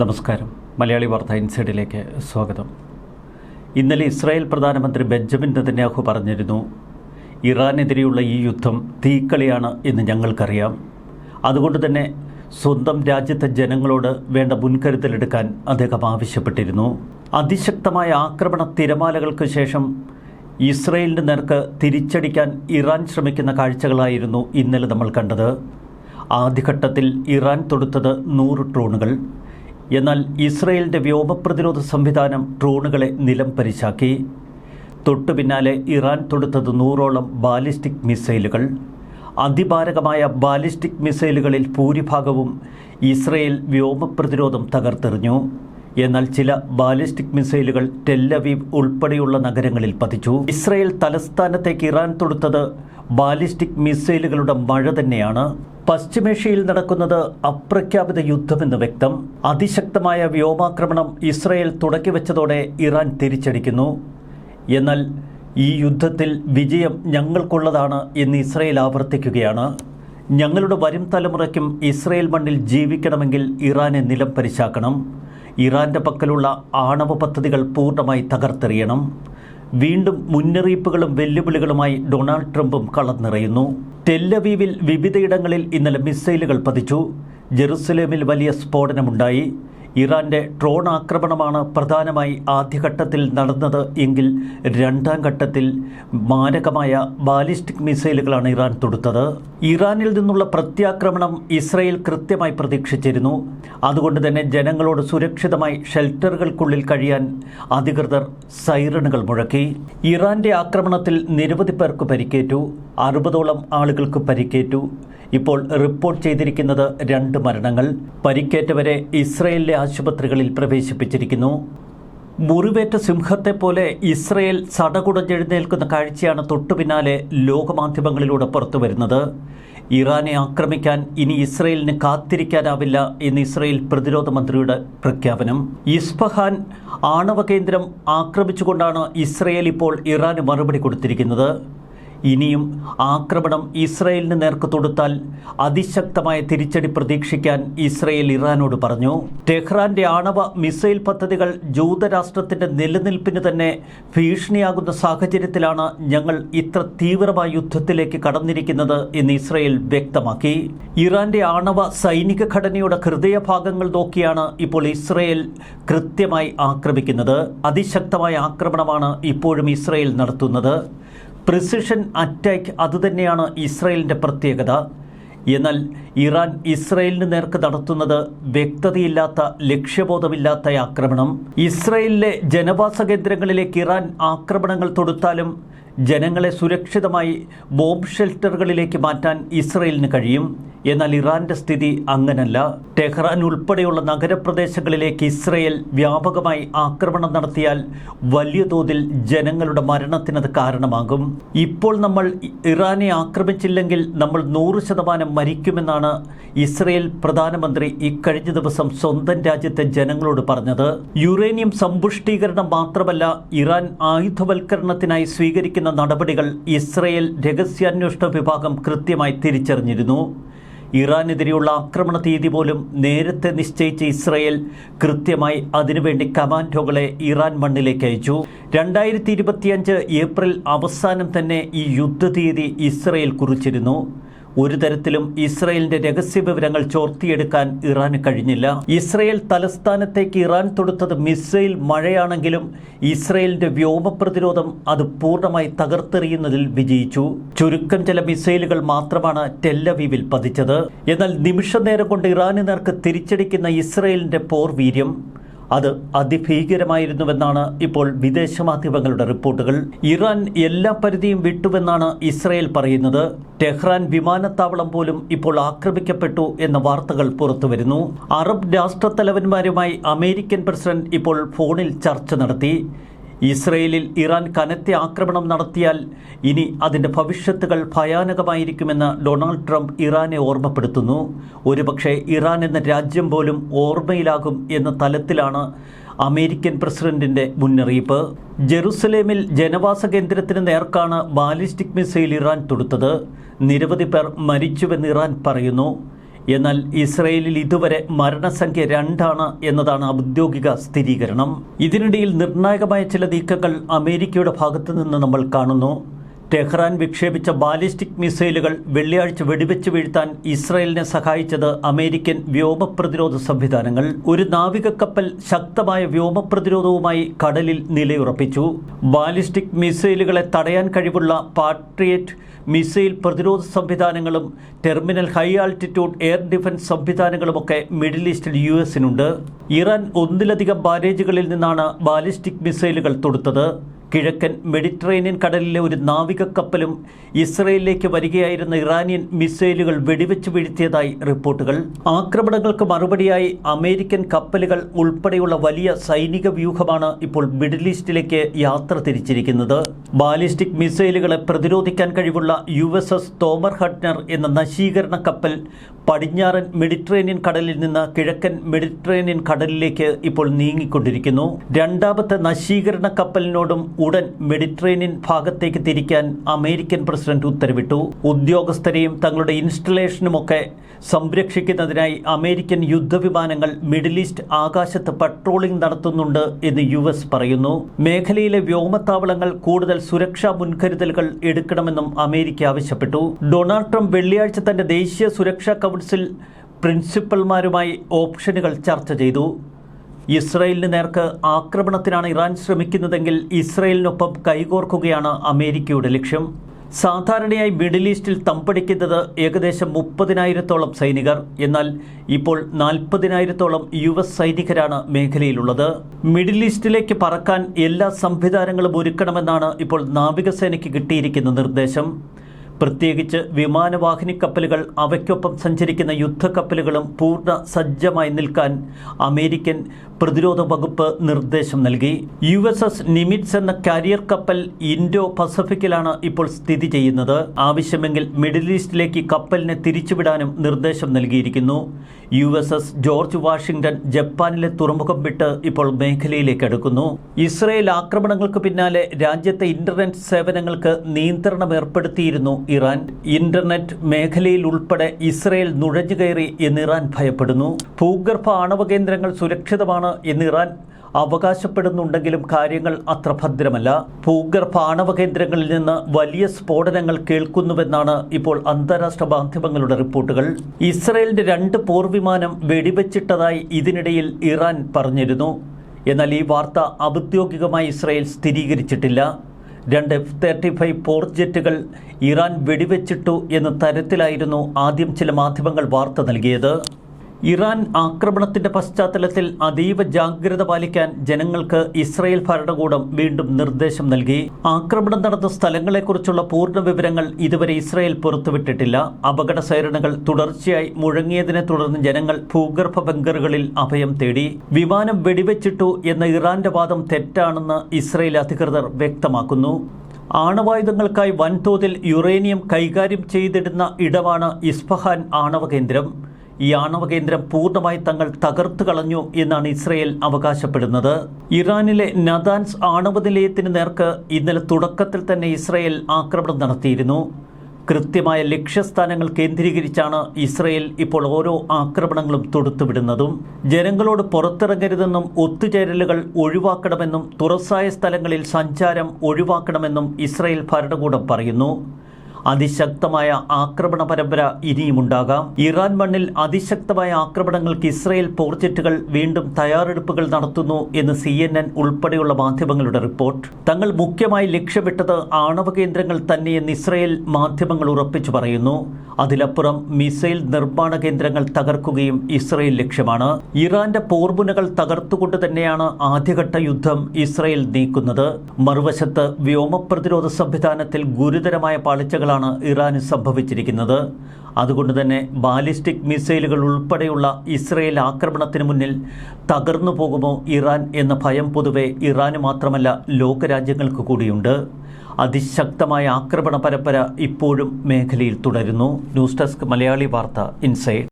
നമസ്കാരം. മലയാളി വാർത്ത ഇൻസൈഡിലേക്ക് സ്വാഗതം. ഇന്നലെ ഇസ്രായേൽ പ്രധാനമന്ത്രി ബെഞ്ചമിൻ നെതന്യാഹു പറഞ്ഞിരുന്നു ഇറാനെതിരെയുള്ള ഈ യുദ്ധം തീക്കളിയാണ് എന്ന് ഞങ്ങൾക്കറിയാം. അതുകൊണ്ട് തന്നെ സ്വന്തം രാജ്യത്തെ ജനങ്ങളോട് വേണ്ട മുൻകരുതലെടുക്കാൻ അദ്ദേഹം ആവശ്യപ്പെട്ടിരുന്നു. അതിശക്തമായ ആക്രമണ തിരമാലകൾക്ക് ശേഷം ഇസ്രയേലിന്റെ നേർക്ക് തിരിച്ചടിക്കാൻ ഇറാൻ ശ്രമിക്കുന്ന കാഴ്ചകളായിരുന്നു ഇന്നലെ നമ്മൾ കണ്ടത്. ആദ്യഘട്ടത്തിൽ ഇറാൻ തൊടുത്തത് നൂറ് ഡ്രോണുകൾ. എന്നാൽ ഇസ്രയേലിന്റെ വ്യോമപ്രതിരോധ സംവിധാനം ഡ്രോണുകളെ നിലം പരിശാക്കി. തൊട്ടു പിന്നാലെ ഇറാൻ തൊടുത്തത് നൂറോളം ബാലിസ്റ്റിക് മിസൈലുകൾ. അതിഭാരകമായ ബാലിസ്റ്റിക് മിസൈലുകളിൽ ഭൂരിഭാഗവും ഇസ്രയേൽ വ്യോമപ്രതിരോധം തകർത്തെറിഞ്ഞു. എന്നാൽ ചില ബാലിസ്റ്റിക് മിസൈലുകൾ ടെല്ലവീവ് ഉൾപ്പെടെയുള്ള നഗരങ്ങളിൽ പതിച്ചു. ഇസ്രയേൽ തലസ്ഥാനത്തേക്ക് ഇറാൻ തൊടുത്തത് ബാലിസ്റ്റിക് മിസൈലുകളുടെ മഴ തന്നെയാണ്. പശ്ചിമേഷ്യയിൽ നടക്കുന്നത് അപ്രഖ്യാപിത യുദ്ധമെന്ന് വ്യക്തം. അതിശക്തമായ വ്യോമാക്രമണം ഇസ്രയേൽ തുടക്കിവെച്ചതോടെ ഇറാൻ തിരിച്ചടിക്കുന്നു. എന്നാൽ ഈ യുദ്ധത്തിൽ വിജയം ഞങ്ങൾക്കുള്ളതാണ് എന്ന് ഇസ്രയേൽ ആവർത്തിക്കുകയാണ്. ഞങ്ങളുടെ വരും തലമുറയ്ക്കും ഇസ്രയേൽ മണ്ണിൽ ജീവിക്കണമെങ്കിൽ ഇറാനെ നിലം പരിശാക്കണം ഇറാന്റെ പക്കലുള്ള ആണവ പദ്ധതികൾ പൂർണമായി തകർത്തെറിയണം. വീണ്ടും മുന്നറിയിപ്പുകളും വെല്ലുവിളികളുമായി ഡൊണാൾഡ് ട്രംപും കളന്നിറയുന്നു ടെല്ലവീവിൽ വിവിധയിടങ്ങളിൽ ഇന്നലെ മിസൈലുകൾ പതിച്ചു. ജെറുസലേമിൽ വലിയ സ്ഫോടനമുണ്ടായി. ഇറാന്റെ ഡ്രോൺ ആക്രമണമാണ് പ്രധാനമായി ആദ്യഘട്ടത്തിൽ നടന്നത് എങ്കിൽ രണ്ടാം ഘട്ടത്തിൽ മാരകമായ ബാലിസ്റ്റിക് മിസൈലുകളാണ് ഇറാൻ തൊടുത്തത്. ഇറാനിൽ നിന്നുള്ള പ്രത്യാക്രമണം ഇസ്രയേൽ കൃത്യമായി പ്രതീക്ഷിച്ചിരുന്നു. അതുകൊണ്ട് തന്നെ ജനങ്ങളോട് സുരക്ഷിതമായി ഷെൽട്ടറുകൾക്കുള്ളിൽ കഴിയാൻ അധികൃതർ സൈറണുകൾ മുഴക്കി. ഇറാന്റെ ആക്രമണത്തിൽ നിരവധി പേർക്ക് പരിക്കേറ്റു. അറുപതോളം ആളുകൾക്ക് പരിക്കേറ്റു. ഇപ്പോൾ റിപ്പോർട്ട് ചെയ്തിരിക്കുന്നത് രണ്ട് മരണങ്ങൾ. പരിക്കേറ്റവരെ ഇസ്രയേലിലെ ആശുപത്രികളിൽ പ്രവേശിപ്പിച്ചിരിക്കുന്നു. മുറിവേറ്റ സിംഹത്തെ പോലെ ഇസ്രയേൽ സടകുടഞ്ഞെഴുന്നേൽക്കുന്ന കാഴ്ചയാണ് തൊട്ടുപിന്നാലെ ലോകമാധ്യമങ്ങളിലൂടെ പുറത്തുവരുന്നത്. ഇറാനെ ആക്രമിക്കാൻ ഇനി ഇസ്രയേലിന് കാത്തിരിക്കാനാവില്ല എന്ന് ഇസ്രയേൽ പ്രതിരോധ മന്ത്രിയുടെ പ്രഖ്യാപനം. ഇസ്ഫഹാൻ ആണവ കേന്ദ്രം ആക്രമിച്ചുകൊണ്ടാണ് ഇസ്രയേൽ ഇപ്പോൾ ഇറാന് മറുപടി കൊടുത്തിരിക്കുന്നത്. ഇനിയും ആക്രമണം ഇസ്രയേലിന് നേർക്ക് തൊടുത്താൽ അതിശക്തമായ തിരിച്ചടി പ്രതീക്ഷിക്കാൻ ഇസ്രയേൽ ഇറാനോട് പറഞ്ഞു. ടെഹ്റാന്റെ ആണവ മിസൈൽ പദ്ധതികൾ ജൂതരാഷ്ട്രത്തിന്റെ നിലനിൽപ്പിന് തന്നെ ഭീഷണിയാകുന്ന സാഹചര്യത്തിലാണ് ഞങ്ങൾ ഇത്ര തീവ്രമായ യുദ്ധത്തിലേക്ക് കടന്നിരിക്കുന്നത് എന്ന് ഇസ്രയേൽ വ്യക്തമാക്കി. ഇറാന്റെ ആണവ സൈനിക ഘടനയുടെ ഹൃദയഭാഗങ്ങൾ നോക്കിയാണ് ഇപ്പോൾ ഇസ്രയേൽ കൃത്യമായി ആക്രമിക്കുന്നത്. അതിശക്തമായ ആക്രമണമാണ് ഇപ്പോഴും ഇസ്രയേൽ നടത്തുന്നത്. പ്രിസിഷൻ അറ്റാക്ക് അതുതന്നെയാണ് ഇസ്രയേലിന്റെ പ്രത്യേകത. എന്നാൽ ഇറാൻ ഇസ്രയേലിന് നേർക്ക് നടത്തുന്നത് വ്യക്തതയില്ലാത്ത ലക്ഷ്യബോധമില്ലാത്ത ആക്രമണം. ഇസ്രയേലിലെ ജനവാസ കേന്ദ്രങ്ങളിലേക്ക് ഇറാൻ ആക്രമണങ്ങൾ തൊടുത്താലും ജനങ്ങളെ സുരക്ഷിതമായി ബോംബ് ഷെൽട്ടറുകളിലേക്ക് മാറ്റാൻ ഇസ്രയേലിന് കഴിയും. എന്നാൽ ഇറാന്റെ സ്ഥിതി അങ്ങനല്ല. ടെഹ്റാൻ ഉൾപ്പെടെയുള്ള നഗരപ്രദേശങ്ങളിലേക്ക് ഇസ്രയേൽ വ്യാപകമായി ആക്രമണം നടത്തിയാൽ വലിയ തോതിൽ ജനങ്ങളുടെ മരണത്തിനത് കാരണമാകും. ഇപ്പോൾ നമ്മൾ ഇറാനെ ആക്രമിച്ചില്ലെങ്കിൽ നമ്മൾ നൂറ് ശതമാനം മരിക്കുമെന്നാണ് ഇസ്രയേൽ പ്രധാനമന്ത്രി ഇക്കഴിഞ്ഞ ദിവസം സ്വന്തം രാജ്യത്തെ ജനങ്ങളോട് പറഞ്ഞത്. യുറേനിയം സമ്പുഷ്ടീകരണം മാത്രമല്ല ഇറാൻ ആയുധവൽക്കരണത്തിനായി സ്വീകരിക്കുന്ന നടപടികൾ ഇസ്രയേൽ രഹസ്യാന്വേഷണ വിഭാഗം കൃത്യമായി തിരിച്ചറിഞ്ഞിരുന്നു. ഇറാനെതിരെയുള്ള ആക്രമണ തീയതി പോലും നേരത്തെ നിശ്ചയിച്ച ഇസ്രയേൽ കൃത്യമായി അതിനുവേണ്ടി കമാൻഡോകളെ ഇറാൻ മണ്ണിലേക്ക് അയച്ചു. രണ്ടായിരത്തി ഏപ്രിൽ അവസാനം തന്നെ ഈ യുദ്ധ തീയതി ഇസ്രയേൽ കുറിച്ചിരുന്നു. ഒരു തരത്തിലും ഇസ്രയേലിന്റെ രഹസ്യ വിവരങ്ങൾ ചോർത്തിയെടുക്കാൻ ഇറാന് കഴിഞ്ഞില്ല. ഇസ്രയേൽ തലസ്ഥാനത്തേക്ക് ഇറാൻ തൊടുത്തത് മിസൈൽ മഴയാണെങ്കിലും ഇസ്രയേലിന്റെ വ്യോമ പ്രതിരോധം അത് പൂർണമായി തകർത്തെറിയുന്നതിൽ വിജയിച്ചു. ചുരുക്കം ചില മിസൈലുകൾ മാത്രമാണ് ടെല്ലവീവിൽ പതിച്ചത്. എന്നാൽ നിമിഷ നേരം കൊണ്ട് ഇറാന് നേർക്ക് തിരിച്ചടിക്കുന്ന ഇസ്രയേലിന്റെ പോർവീര്യം അത് അതിഭീകരമായിരുന്നുവെന്നാണ് ഇപ്പോൾ വിദേശ മാധ്യമങ്ങളുടെ റിപ്പോർട്ടുകൾ. ഇറാൻ എല്ലാ പരിധിയും വിട്ടുവെന്നാണ് ഇസ്രയേൽ പറയുന്നത്. ടെഹ്റാൻ വിമാനത്താവളം പോലും ഇപ്പോൾ ആക്രമിക്കപ്പെട്ടു എന്ന വാർത്തകൾ പുറത്തുവരുന്നു. അറബ് രാഷ്ട്രത്തലവന്മാരുമായി അമേരിക്കൻ പ്രസിഡന്റ് ഇപ്പോൾ ഫോണിൽ ചർച്ച നടത്തി. ഇസ്രയേലിൽ ഇറാൻ കനത്ത ആക്രമണം നടത്തിയാൽ ഇനി അതിന്റെ ഭവിഷ്യത്തുകൾ ഭയാനകമായിരിക്കുമെന്ന് ഡൊണാൾഡ് ട്രംപ് ഇറാനെ ഓർമ്മപ്പെടുത്തുന്നു. ഒരുപക്ഷെ ഇറാൻ എന്ന രാജ്യം പോലും ഓർമ്മയിലാകും എന്ന തലത്തിലാണ് അമേരിക്കൻ പ്രസിഡന്റിന്റെ മുന്നറിയിപ്പ്. ജെറുസലേമിൽ ജനവാസ കേന്ദ്രത്തിന് നേർക്കാണ് ബാലിസ്റ്റിക് മിസൈൽ ഇറാൻ തൊടുത്തത്. നിരവധി പേർ മരിച്ചുവെന്ന് ഇറാൻ പറയുന്നു. എന്നാൽ ഇസ്രയേലിൽ ഇതുവരെ മരണസംഖ്യ രണ്ടാണ് എന്നതാണ് ഔദ്യോഗിക സ്ഥിരീകരണം. ഇതിനിടയിൽ നിർണായകമായ ചില നീക്കങ്ങൾ അമേരിക്കയുടെ ഭാഗത്തു നിന്ന് നമ്മൾ കാണുന്നു. ടെഹ്റാൻ വിക്ഷേപിച്ച ബാലിസ്റ്റിക് മിസൈലുകൾ വെള്ളിയാഴ്ച വെടിവെച്ച് വീഴ്ത്താൻ ഇസ്രയേലിനെ സഹായിച്ചത് അമേരിക്കൻ വ്യോമ പ്രതിരോധ സംവിധാനങ്ങൾ. ഒരു നാവിക കപ്പൽ ശക്തമായ വ്യോമ പ്രതിരോധവുമായി കടലിൽ നിലയുറപ്പിച്ചു. ബാലിസ്റ്റിക് മിസൈലുകളെ തടയാൻ കഴിവുള്ള പാട്രിയറ്റ് മിസൈൽ പ്രതിരോധ സംവിധാനങ്ങളും terminal high altitude air defence സംവിധാനങ്ങളുമൊക്കെ middle ഈസ്റ്റിൽ യു എസിനുണ്ട്. ഇറാൻ ഒന്നിലധികം ബാരേജുകളിൽ നിന്നാണ് ബാലിസ്റ്റിക് മിസൈലുകൾ തൊടുത്തത്. കിഴക്കൻ മെഡിറ്ററേനിയൻ കടലിലെ ഒരു നാവിക കപ്പലും ഇസ്രയേലിലേക്ക് വരികയായിരുന്ന ഇറാനിയൻ മിസൈലുകൾ വെടിവെച്ച് വീഴ്ത്തിയതായി റിപ്പോർട്ടുകൾ. ആക്രമണങ്ങൾക്ക് മറുപടിയായി അമേരിക്കൻ കപ്പലുകൾ ഉൾപ്പെടെയുള്ള വലിയ സൈനിക വ്യൂഹമാണ് ഇപ്പോൾ മിഡിൽ ഈസ്റ്റിലേക്ക് യാത്ര തിരിച്ചിരിക്കുന്നത്. ബാലിസ്റ്റിക് മിസൈലുകളെ പ്രതിരോധിക്കാൻ കഴിവുള്ള U S S Thomas Hudner എന്ന നശീകരണ കപ്പൽ പടിഞ്ഞാറൻ മെഡിറ്ററേനിയൻ കടലിൽ നിന്ന് കിഴക്കൻ മെഡിറ്ററേനിയൻ കടലിലേക്ക് ഇപ്പോൾ നീങ്ങിക്കൊണ്ടിരിക്കുന്നു. രണ്ടാമത്തെ നശീകരണ കപ്പലിനോടും ഉടൻ മെഡിറ്ററേനിയൻ ഭാഗത്തേക്ക് തിരിക്കാൻ അമേരിക്കൻ പ്രസിഡന്റ് ഉത്തരവിട്ടു. ഉദ്യോഗസ്ഥരെയും തങ്ങളുടെ ഇൻസ്റ്റലേഷനുമൊക്കെ സംരക്ഷിക്കുന്നതിനായി അമേരിക്കൻ യുദ്ധവിമാനങ്ങൾ മിഡിൽ ഈസ്റ്റ് ആകാശത്ത് പട്രോളിംഗ് നടത്തുന്നുണ്ട് എന്ന് യു എസ് പറയുന്നു. മേഖലയിലെ വ്യോമത്താവളങ്ങൾ കൂടുതൽ സുരക്ഷാ മുൻകരുതലുകൾ എടുക്കണമെന്നും അമേരിക്ക ആവശ്യപ്പെട്ടു. ഡൊണാൾഡ് ട്രംപ് വെള്ളിയാഴ്ച തന്റെ ദേശീയ സുരക്ഷാ കൗൺസിൽ പ്രിൻസിപ്പൽമാരുമായി ഓപ്ഷനുകൾ ചർച്ച ചെയ്തു. ഇസ്രയേലിന് നേർക്ക് ആക്രമണത്തിനാണ് ഇറാൻ ശ്രമിക്കുന്നതെങ്കിൽ ഇസ്രയേലിനൊപ്പം കൈകോർക്കുകയാണ് അമേരിക്കയുടെ ലക്ഷ്യം. സാധാരണയായി മിഡിൽ ഈസ്റ്റിൽ തമ്പടിക്കുന്നത് ഏകദേശം മുപ്പതിനായിരത്തോളം സൈനികർ. എന്നാൽ ഇപ്പോൾ നാൽപ്പതിനായിരത്തോളം യു എസ് സൈനികരാണ് മേഖലയിലുള്ളത്. മിഡിൽ ഈസ്റ്റിലേക്ക് പറക്കാൻ എല്ലാ സംവിധാനങ്ങളും ഒരുക്കണമെന്നാണ് ഇപ്പോൾ നാവികസേനയ്ക്ക് കിട്ടിയിരിക്കുന്ന നിർദ്ദേശം. പ്രത്യേകിച്ച് വിമാനവാഹിനി കപ്പലുകൾ അവയ്ക്കൊപ്പം സഞ്ചരിക്കുന്ന യുദ്ധക്കപ്പലുകളും പൂർണ സജ്ജമായി നിൽക്കാൻ അമേരിക്കൻ പ്രതിരോധ വകുപ്പ് നിർദ്ദേശം നൽകി. യു എസ് എസ് നിമിറ്റ്സ് എന്ന കാരിയർ കപ്പൽ ഇൻഡോ പസഫിക്കിലാണ് ഇപ്പോൾ സ്ഥിതി ചെയ്യുന്നത്. ആവശ്യമെങ്കിൽ മിഡിൽ ഈസ്റ്റിലേക്ക് കപ്പലിനെ തിരിച്ചുവിടാനും നിർദ്ദേശം നൽകിയിരിക്കുന്നു. U S S George Washington ജപ്പാനിലെ തുറമുഖം വിട്ട് ഇപ്പോൾ മേഖലയിലേക്ക് അടുക്കുന്നു. ഇസ്രയേൽ ആക്രമണങ്ങൾക്ക് പിന്നാലെ രാജ്യത്തെ ഇന്റർനെറ്റ് സേവനങ്ങൾക്ക് നിയന്ത്രണം ഏർപ്പെടുത്തിയിരുന്നു ഇറാൻ ഇന്റർനെറ്റ് മേഖലയിൽ ഉൾപ്പെടെ ഇസ്രയേൽ നുഴഞ്ഞുകയറി എന്ന് ഇറാൻ ഭയപ്പെടുന്നു. ഭൂഗർഭ ആണവ കേന്ദ്രങ്ങൾ സുരക്ഷിതമാണ് എന്ന് ഇറാൻ അവകാശപ്പെടുന്നുണ്ടെങ്കിലും കാര്യങ്ങൾ അത്ര ഭദ്രമല്ല. ഭൂഗർഭ ആണവ കേന്ദ്രങ്ങളിൽ നിന്ന് വലിയ സ്ഫോടനങ്ങൾ കേൾക്കുന്നുവെന്നാണ് ഇപ്പോൾ അന്താരാഷ്ട്ര മാധ്യമങ്ങളുടെ റിപ്പോർട്ടുകൾ. ഇസ്രയേലിന്റെ രണ്ട് പോർവിമാനം വെടിവെച്ചിട്ടതായി ഇതിനിടയിൽ ഇറാൻ പറഞ്ഞിരുന്നു. എന്നാൽ ഈ വാർത്ത ഔദ്യോഗികമായി ഇസ്രയേൽ സ്ഥിരീകരിച്ചിട്ടില്ല. രണ്ട് എഫ് തേർട്ടി ഫൈവ് പോർ ജെറ്റുകൾ ഇറാൻ വെടിവെച്ചിട്ടു എന്ന തരത്തിലായിരുന്നു ആദ്യം ചില മാധ്യമങ്ങൾ വാർത്ത നൽകിയത്. ഇറാൻ ആക്രമണത്തിന്റെ പശ്ചാത്തലത്തിൽ അതീവ ജാഗ്രത പാലിക്കാൻ ജനങ്ങൾക്ക് ഇസ്രായേൽ ഭരണകൂടം വീണ്ടും നിർദ്ദേശം നൽകി. ആക്രമണം നടന്ന സ്ഥലങ്ങളെക്കുറിച്ചുള്ള പൂർണ വിവരങ്ങൾ ഇതുവരെ ഇസ്രായേൽ പുറത്തുവിട്ടിട്ടില്ല. അപകട സൈറണുകൾ തുടർച്ചയായി മുഴങ്ങിയതിനെ തുടർന്ന് ജനങ്ങൾ ഭൂഗർഭ ബങ്കറുകളിൽ അഭയം തേടി. വിമാനം വെടിവെച്ചിട്ടു എന്ന ഇറാന്റെ വാദം തെറ്റാണെന്ന് ഇസ്രായേൽ അധികൃതർ വ്യക്തമാക്കുന്നു. ആണവായുധങ്ങൾക്കായി വൻതോതിൽ യുറേനിയം കൈകാര്യം ചെയ്തിടുന്ന ഇടമാണ് ഇസ്ഫഹാൻ ആണവ കേന്ദ്രം ഈ ആണവ കേന്ദ്രം പൂർണമായി തങ്ങൾ തകർത്തു കളഞ്ഞു എന്നാണ് ഇസ്രയേൽ അവകാശപ്പെടുന്നത്. ഇറാനിലെ നദാൻസ് ആണവ നിലയത്തിന് നേർക്ക് ഇന്നലെ തുടക്കത്തിൽ തന്നെ ഇസ്രയേൽ ആക്രമണം നടത്തിയിരുന്നു. കൃത്യമായ ലക്ഷ്യസ്ഥാനങ്ങൾ കേന്ദ്രീകരിച്ചാണ് ഇസ്രയേൽ ഇപ്പോൾ ഓരോ ആക്രമണങ്ങളും തൊടുത്തുവിടുന്നതും. ജനങ്ങളോട് പുറത്തിറങ്ങരുതെന്നും ഒത്തുചേരലുകൾ ഒഴിവാക്കണമെന്നും തുറസായ സ്ഥലങ്ങളിൽ സഞ്ചാരം ഒഴിവാക്കണമെന്നും ഇസ്രയേൽ ഭരണകൂടം പറയുന്നു. അതിശക്തമായ ആക്രമണ പരമ്പര ഇനിയുമുണ്ടാകാം ഇറാൻ മണ്ണിൽ അതിശക്തമായ ആക്രമണങ്ങൾക്ക് ഇസ്രയേൽ പോർജറ്റുകൾ വീണ്ടും തയ്യാറെടുപ്പുകൾ നടത്തുന്നു എന്ന് സി എൻ എൻ ഉൾപ്പെടെയുള്ള മാധ്യമങ്ങളുടെ റിപ്പോർട്ട്. തങ്ങൾ മുഖ്യമായി ലക്ഷ്യമിട്ടത് ആണവ കേന്ദ്രങ്ങൾ തന്നെയെന്ന് ഇസ്രയേൽ മാധ്യമങ്ങൾ ഉറപ്പിച്ചു പറയുന്നു. അതിലപ്പുറം മിസൈൽ നിർമ്മാണ കേന്ദ്രങ്ങൾ തകർക്കുകയും ഇസ്രയേൽ ലക്ഷ്യമാണ്. ഇറാന്റെ പോർമുനകൾ തകർത്തുകൊണ്ട് തന്നെയാണ് ആദ്യഘട്ട യുദ്ധം ഇസ്രയേൽ നീക്കുന്നത്. മറുവശത്ത് വ്യോമ പ്രതിരോധ സംവിധാനത്തിൽ ഗുരുതരമായ പാളിച്ചകളാണ് ഇറാന് സംഭവിച്ചിരിക്കുന്നത്. അതുകൊണ്ട് തന്നെ ബാലിസ്റ്റിക് മിസൈലുകൾ ഉൾപ്പെടെയുള്ള ഇസ്രയേൽ ആക്രമണത്തിന് മുന്നിൽ തകർന്നു പോകുമോ ഇറാൻ എന്ന ഭയം പൊതുവെ ഇറാന് മാത്രമല്ല ലോകരാജ്യങ്ങൾക്ക് കൂടിയുണ്ട്. അതിശക്തമായ ആക്രമണ പരമ്പര ഇപ്പോഴും മേഖലയിൽ തുടരുന്നു. ന്യൂസ് ഡെസ്ക് മലയാളി വാർത്ത ഇൻസൈഡ്.